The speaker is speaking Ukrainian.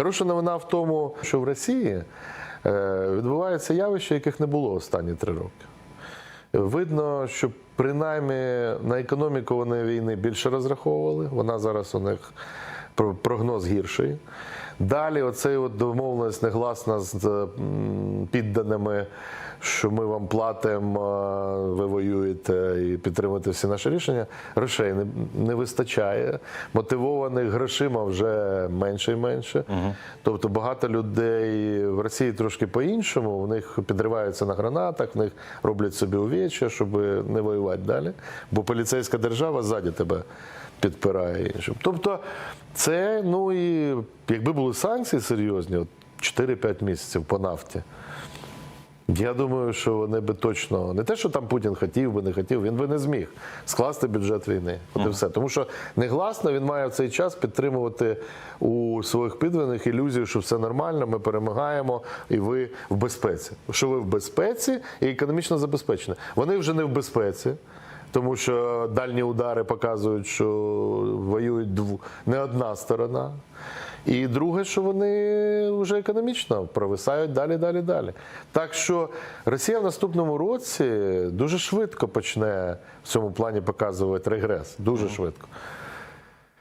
Хороша новина в тому, що в Росії е, відбуваються явища, яких не було останні три роки. Видно, що принаймні на економіку вони війни більше розраховували. Вона зараз у них прогноз гірший. Далі, оцей от домовленість негласна з підданими, що ми вам платимо, ви воюєте і підтримуєте всі наші рішення. Грошей не, не вистачає. Мотивованих грошима вже менше і менше. Тобто багато людей в Росії трошки по-іншому. В них підриваються на гранатах, в них роблять собі увеччя, щоб не воювати далі. Бо поліцейська держава ззаді тебе підпирає іншим. Тобто, це, ну і якби були санкції серйозні, от 4-5 місяців по нафті. Я думаю, що вони би точно не те, що там Путін хотів би, не хотів, він би не зміг скласти бюджет війни. От і все. Тому що негласно він має в цей час підтримувати у своїх підданих ілюзію, що все нормально, ми перемагаємо, і ви в безпеці. Що ви в безпеці і економічно забезпечені. Вони вже не в безпеці. Тому що дальні удари показують, що воюють не одна сторона. І друге, що вони вже економічно провисають далі, далі, далі. Так що Росія в наступному році дуже швидко почне в цьому плані показувати регрес. Дуже швидко.